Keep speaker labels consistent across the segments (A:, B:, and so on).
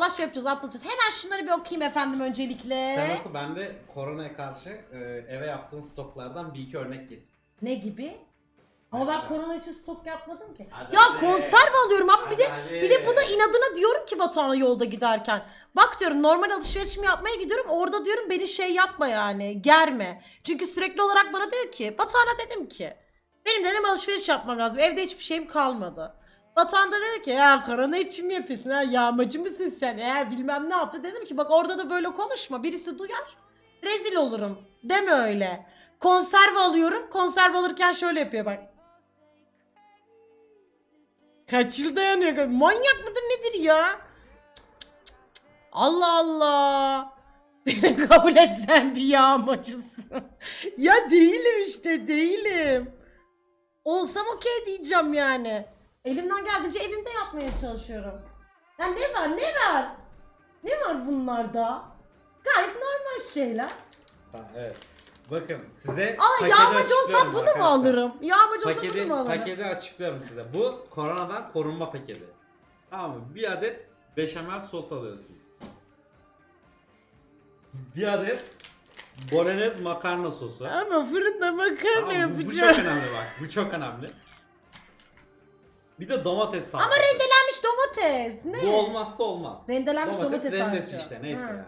A: İnşallah şey yapacağız atlatacağız. Hemen şunları bir okuyayım efendim öncelikle.
B: Sen oku ben de koronaya karşı e, eve yaptığın stoklardan bir iki örnek getir.
A: Ne gibi? Ama ben korona için stok yapmadım ki.
B: Hadi
A: ya
B: hadi.
A: konserve alıyorum abi bir de
B: Hadi.
A: bir de bu da inadına diyorum ki Batuhan'a yolda giderken. Bak diyorum normal alışverişimi yapmaya gidiyorum. Orada diyorum beni şey yapma yani. Germe. Çünkü sürekli olarak bana diyor ki Batuhan'a dedim ki benim dedim alışveriş yapmam lazım. Evde hiçbir şeyim kalmadı. Batuhan da dedi ki ya korona için mi yapıyorsun ha yağmacı mısın sen ya bilmem ne yaptı. Dedim ki bak orada da böyle konuşma birisi duyar rezil olurum deme öyle. Konserve alıyorum konserve alırken şöyle yapıyor bak. Kaç yıl dayanıyor? Manyak mıdır nedir ya? Allah Allah. Beni kabul etsen bir yağmacısın. ya değilim işte değilim. Olsam okey diyeceğim yani. Elimden geldiğince evimde yapmaya çalışıyorum. Ya ne var ne var? Ne var bunlarda? Gayet normal şeyler.
B: Ha, evet. Bakın size
A: Ama
B: paketi
A: yağmacı olsam
B: açıklıyorum
A: bunu mu
B: arkadaşlar.
A: alırım? Yağmacı olsam bunu
B: Paketi,
A: mu alırım?
B: paketi açıklıyorum size. Bu koronadan korunma paketi. Tamam mı? Bir adet beşamel sos alıyorsunuz. Bir adet bolognese makarna sosu.
A: Ama fırında makarna
B: Tamam, bu, bu
A: yapacağım.
B: çok önemli bak. Bu çok önemli. Bir de domates salçası.
A: Ama rendelenmiş domates. Ne?
B: Bu olmazsa olmaz.
A: Rendelenmiş domates
B: rendesi
A: salça.
B: işte neyse
A: Ha.
B: yani.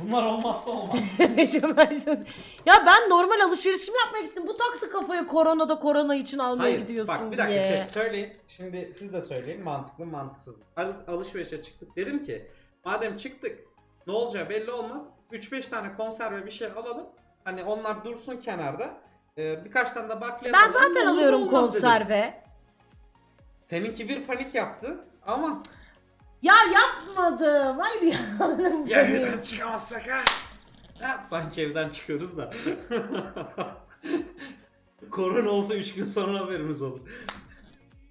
B: Bunlar olmazsa olmaz.
A: Beşamel sos. ya ben normal alışverişimi yapmaya gittim. Bu taktı kafaya koronada korona için almaya
B: Hayır
A: gidiyorsun
B: bak bir dakika
A: diye.
B: chat söyleyin. Şimdi siz de söyleyin mantıklı mı mantıksız mı? Al- alışverişe çıktık. Dedim ki madem çıktık ne olacağı belli olmaz. 3-5 tane konserve bir şey alalım. Hani onlar dursun kenarda. Ee, birkaç tane de bakliyat
A: Ben
B: alalım.
A: zaten
B: Ne olur,
A: alıyorum
B: olmaz dedim.
A: konserve.
B: Seninki bir panik yaptı ama
A: Ya yapmadım. Hayır ya.
B: ya evden çıkamazsak ha. ha. Sanki evden çıkıyoruz da. Korona olsa 3 gün sonra haberimiz olur.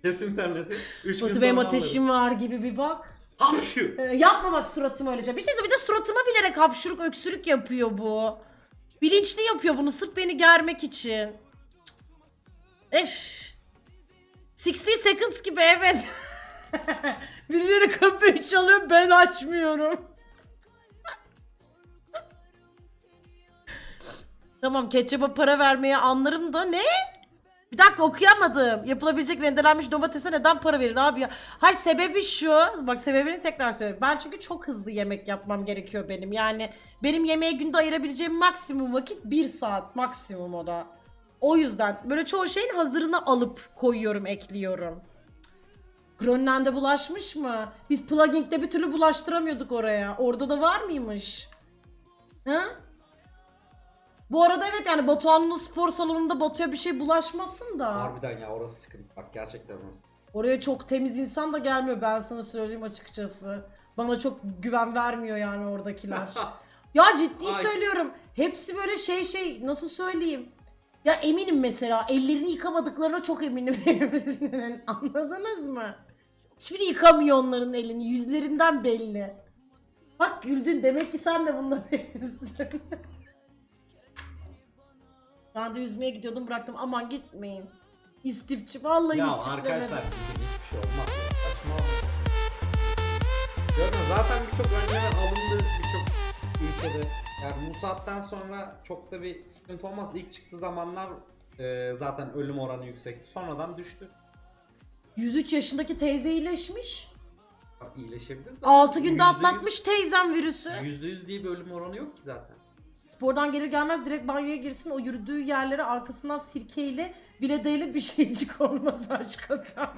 B: Kesin interneti. 3 gün
A: Batu
B: sonra alırız.
A: ateşim var gibi bir bak.
B: Hapşu.
A: Ee, yapma bak suratıma öyle şey. Bir şey söyleyeyim, bir de suratıma bilerek hapşuruk öksürük yapıyor bu. Bilinçli yapıyor bunu sırf beni germek için. Ef. 60 seconds gibi evet. Birileri kapıyı çalıyor ben açmıyorum. tamam ketçaba para vermeye anlarım da ne? Bir dakika okuyamadım. Yapılabilecek rendelenmiş domatese neden para verir abi ya? Hayır sebebi şu. Bak sebebini tekrar söyleyeyim. Ben çünkü çok hızlı yemek yapmam gerekiyor benim. Yani benim yemeğe günde ayırabileceğim maksimum vakit bir saat maksimum o da. O yüzden böyle çoğu şeyin hazırını alıp koyuyorum, ekliyorum. Grönland'e bulaşmış mı? Biz pluging'de bir türlü bulaştıramıyorduk oraya. Orada da var mıymış? Ha? Bu arada evet yani Batuhan'ın spor salonunda Batu'ya bir şey bulaşmasın da.
B: Harbiden ya orası sıkıntı. Bak gerçekten orası.
A: Oraya çok temiz insan da gelmiyor ben sana söyleyeyim açıkçası. Bana çok güven vermiyor yani oradakiler. ya ciddi
B: Ay.
A: söylüyorum. Hepsi böyle şey şey nasıl söyleyeyim? Ya eminim mesela ellerini yıkamadıklarına çok eminim. Anladınız mı? Hiçbiri yıkamıyor onların elini. Yüzlerinden belli. Bak güldün demek ki sen de bundan emininsin. ben de yüzmeye gidiyordum bıraktım. Aman gitmeyin. İstifçi vallahi
B: ya
A: istiflemedim.
B: arkadaşlar bizim hiçbir şey olmaz. Saçmalama. Zaten birçok önlem alındı birçok ülkede. Yani bu saatten sonra çok da bir sıkıntı olmaz. İlk çıktığı zamanlar e, zaten ölüm oranı yüksekti. Sonradan düştü.
A: 103 yaşındaki teyze iyileşmiş.
B: İyileşebilir zaten.
A: 6 günde atlatmış teyzem virüsü.
B: yüz- %100 diye bir ölüm oranı yok ki zaten.
A: Spordan gelir gelmez direkt banyoya girsin. O yürüdüğü yerlere arkasından sirkeyle biledeyle bir şeycik olmaz aşk o tamam.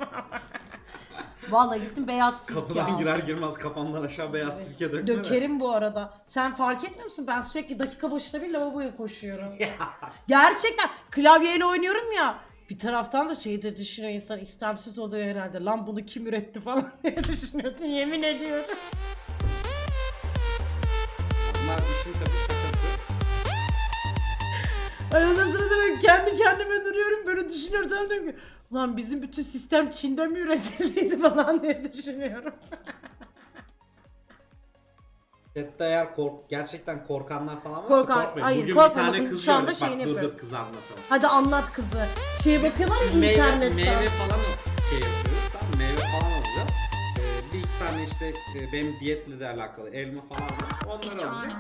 A: Vallahi gittim beyaz sirke
B: Kapıdan
A: aldım.
B: girer girmez kafamdan aşağı beyaz sirke dökme de.
A: Dökerim bu arada. Sen fark etmiyor musun? Ben sürekli dakika başına bir lavaboya koşuyorum. Gerçekten klavyeyle oynuyorum ya. Bir taraftan da şey de düşünüyor insan istemsiz oluyor herhalde. Lan bunu kim üretti falan diye düşünüyorsun yemin ediyorum.
B: Bunlar işin tabii şakası.
A: Ay ondan sonra da ben kendi kendime duruyorum böyle düşünüyorum tamam diyorum ki Ulan bizim bütün sistem Çin'de mi üretildiydi falan diye düşünüyorum.
B: Chatte eğer kork gerçekten korkanlar falan varsa
A: Korkan-
B: korkmayın.
A: hayır,
B: Bugün
A: korkma
B: bir tane
A: bakın,
B: kız
A: şu anda
B: gördük.
A: şeyini
B: Bak dur
A: yapıyorum.
B: dur kızı anlatalım.
A: Hadi anlat kızı. Şeye bakıyorlar ya
B: meyve,
A: internetten.
B: meyve falan şey yapıyoruz tamam meyve falan alacağız. Ee, bir iki tane işte e, benim diyetle de alakalı elma falan var. Onları alacak.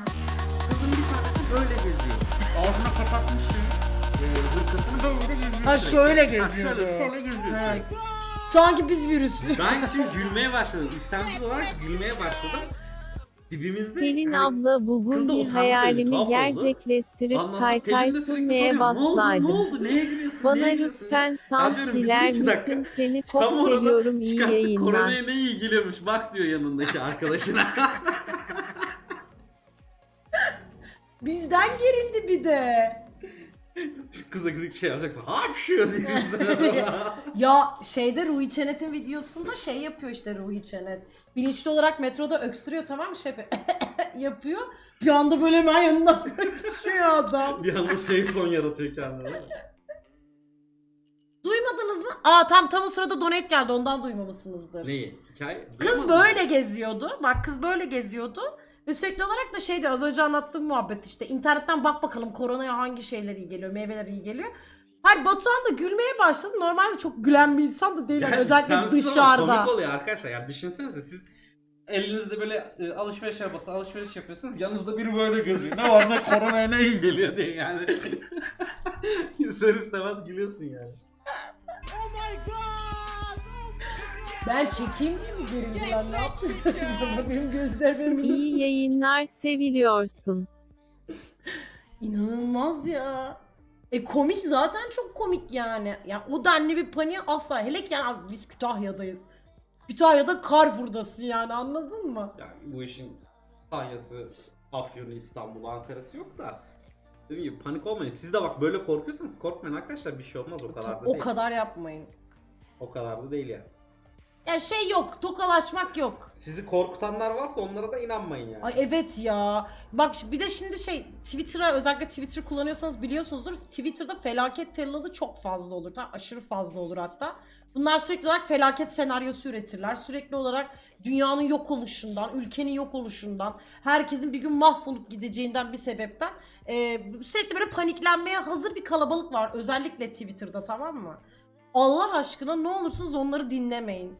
B: Kızın bir tanesi böyle geziyor. Ağzına kapatmış şeyi.
A: Ha şöyle.
B: Ha. sürekli.
A: Sanki biz virüslü.
B: Ben şimdi gülmeye başladım. İstemsiz olarak gülmeye başladım. Dibimizde
C: Pelin
B: hani
C: abla
B: Kız
C: bugün
B: da
C: bir
B: utandı tuhaf
C: hayalimi
B: oldu.
C: gerçekleştirip
B: Ondan sonra
C: kaykay
B: Pelin de sürekli
C: sürmeye
B: soruyor, Ne oldu? Ne oldu? Neye gülüyorsun?
C: Bana
B: Neye gülüyorsun?"
C: lütfen
B: Ya
C: sans
B: diyorum, bir
C: diler
B: iki dakika.
C: misin? Seni
B: Tam
C: çok
B: orada
C: seviyorum iyi
B: çıkarttı,
C: yayınlar.
B: Koronaya ne iyi geliyormuş. Bak diyor yanındaki arkadaşına.
A: Bizden gerildi bir de.
B: Kıza gidip bir şey yapacaksın. Hapşıyor üstüne.
A: Ya şeyde Ruhi Çenet'in videosunda şey yapıyor işte Ruhi Çenet. Bilinçli olarak metroda öksürüyor tamam mı? Şey yapıyor. yapıyor. Bir anda böyle hemen yanından koşuyor adam.
B: bir anda safe zone yaratıyor kendine.
A: Duymadınız mı? Aa tam tam o sırada donate geldi ondan duymamışsınızdır.
B: Neyi? Hikaye?
A: Kız
B: Duymadın mı?
A: böyle geziyordu. Bak kız böyle geziyordu. Ve sürekli olarak da şeydi az önce anlattığım muhabbet işte internetten bak bakalım koronaya hangi şeyler iyi geliyor, meyveler iyi geliyor. Hayır Batuhan da gülmeye başladı. Normalde çok gülen bir insan da değil. yani özellikle
B: ama
A: dışarıda.
B: Komik oluyor arkadaşlar. Yani düşünsenize siz elinizde böyle e, alışveriş arabası alışveriş yapıyorsunuz. Yanınızda biri böyle gözüyor. Ne var ne koronaya ne iyi geliyor diye yani. İster istemez gülüyorsun yani.
A: Ben çekeyim diye mi gerildiler ne yaptın? Benim gözlerim
C: İyi yayınlar seviliyorsun.
A: İnanılmaz ya. E komik zaten çok komik yani. Ya o denli bir paniğe asla. Hele ki yani abi biz Kütahya'dayız. Kütahya'da Carrefour'dasın yani anladın mı?
B: Yani bu işin Tahya'sı, Afyon'u, İstanbul'u, Ankara'sı yok da. Dediğim gibi panik olmayın. Siz de bak böyle korkuyorsanız korkmayın arkadaşlar bir şey olmaz o kadar da
A: o
B: değil.
A: kadar yapmayın.
B: O kadar da değil yani.
A: Ya şey yok, tokalaşmak yok.
B: Sizi korkutanlar varsa onlara da inanmayın yani.
A: Ay evet ya. Bak bir de şimdi şey Twitter'a özellikle Twitter kullanıyorsanız biliyorsunuzdur. Twitter'da felaket tellalı çok fazla olur. Tamam, aşırı fazla olur hatta. Bunlar sürekli olarak felaket senaryosu üretirler. Sürekli olarak dünyanın yok oluşundan, ülkenin yok oluşundan, herkesin bir gün mahvolup gideceğinden bir sebepten e, sürekli böyle paniklenmeye hazır bir kalabalık var. Özellikle Twitter'da tamam mı? Allah aşkına ne olursunuz onları dinlemeyin.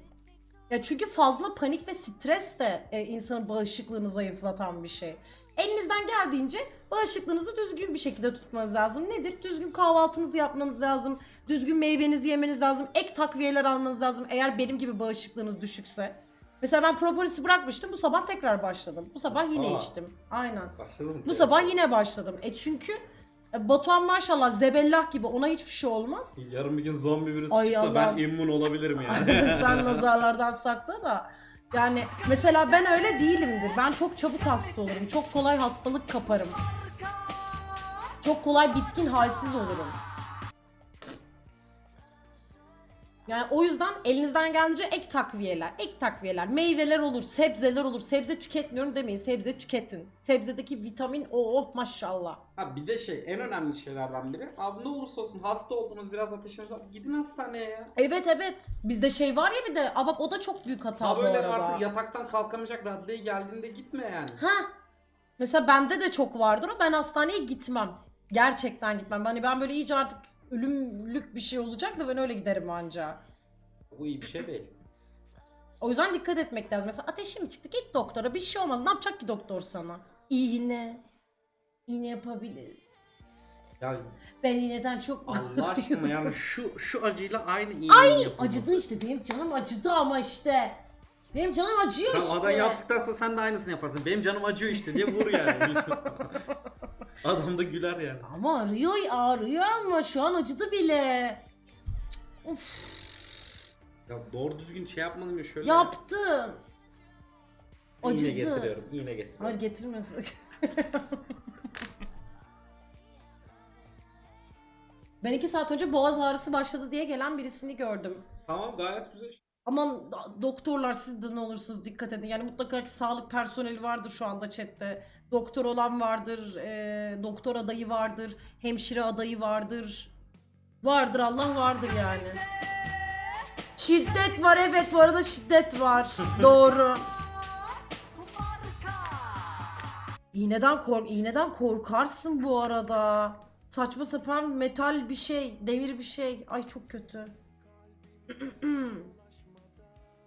A: Ya çünkü fazla panik ve stres de e, insanın bağışıklığını zayıflatan bir şey. Elinizden geldiğince bağışıklığınızı düzgün bir şekilde tutmanız lazım. Nedir? Düzgün kahvaltınızı yapmanız lazım. Düzgün meyvenizi yemeniz lazım. Ek takviyeler almanız lazım eğer benim gibi bağışıklığınız düşükse. Mesela ben propolisi bırakmıştım. Bu sabah tekrar başladım. Bu sabah yine
B: Aa.
A: içtim. Aynen.
B: Başladı mı?
A: Bu sabah yine başladım. E çünkü Batuhan maşallah zebellah gibi ona hiçbir şey olmaz.
B: Yarın bir gün zombi virüsü
A: Ay
B: çıksa
A: Allah'ım.
B: ben immun olabilirim yani.
A: Sen nazarlardan sakla da. Yani mesela ben öyle değilimdir. Ben çok çabuk hasta olurum. Çok kolay hastalık kaparım. Çok kolay bitkin halsiz olurum. Yani o yüzden elinizden gelince ek takviyeler, ek takviyeler, meyveler olur, sebzeler olur. Sebze tüketmiyorum demeyin. Sebze tüketin. Sebzedeki vitamin o oh maşallah.
B: Ha bir de şey en önemli şeylerden biri. Abi ne olursa olsun hasta oldunuz biraz ateşiniz var. Gidin hastaneye ya.
A: Evet evet. Bizde şey var ya bir de. Aa bak o da çok büyük hata
B: Ha
A: bu
B: böyle
A: arada.
B: artık yataktan kalkamayacak raddeye geldiğinde gitme yani.
A: Ha. Mesela bende de çok vardır o. Ben hastaneye gitmem. Gerçekten gitmem. Hani ben böyle iyice artık ölümlük bir şey olacak da ben öyle giderim anca.
B: Bu iyi bir şey değil.
A: O yüzden dikkat etmek lazım. Mesela ateşim çıktı git doktora bir şey olmaz. Ne yapacak ki doktor sana? İğne. İğne yapabilir.
B: Ya
A: Ben iğneden çok
B: Allah aşkına yani şu şu acıyla aynı iğnenin yapılması.
A: Acıdı işte benim canım acıdı ama işte. Benim canım acıyor
B: Tamam
A: işte.
B: adam yaptıktan sonra sen de aynısını yaparsın. Benim canım acıyor işte diye vur yani. adam da güler yani.
A: Ama ağrıyor ağrıyor ama şu an acıdı bile.
B: Ya doğru düzgün şey yapmadın mı şöyle?
A: Yaptın.
B: İğne
A: Acıdı.
B: getiriyorum. İğne getiriyorum.
A: Hayır getirmesin. ben iki saat önce boğaz ağrısı başladı diye gelen birisini gördüm.
B: Tamam gayet güzel.
A: Aman doktorlar siz de ne olursunuz dikkat edin. Yani mutlaka ki sağlık personeli vardır şu anda chatte. Doktor olan vardır, e, doktor adayı vardır, hemşire adayı vardır. Vardır Allah vardır yani. Şiddet var evet bu arada şiddet var. Doğru. İğneden kork iğneden korkarsın bu arada. Saçma sapan metal bir şey, demir bir şey. Ay çok kötü.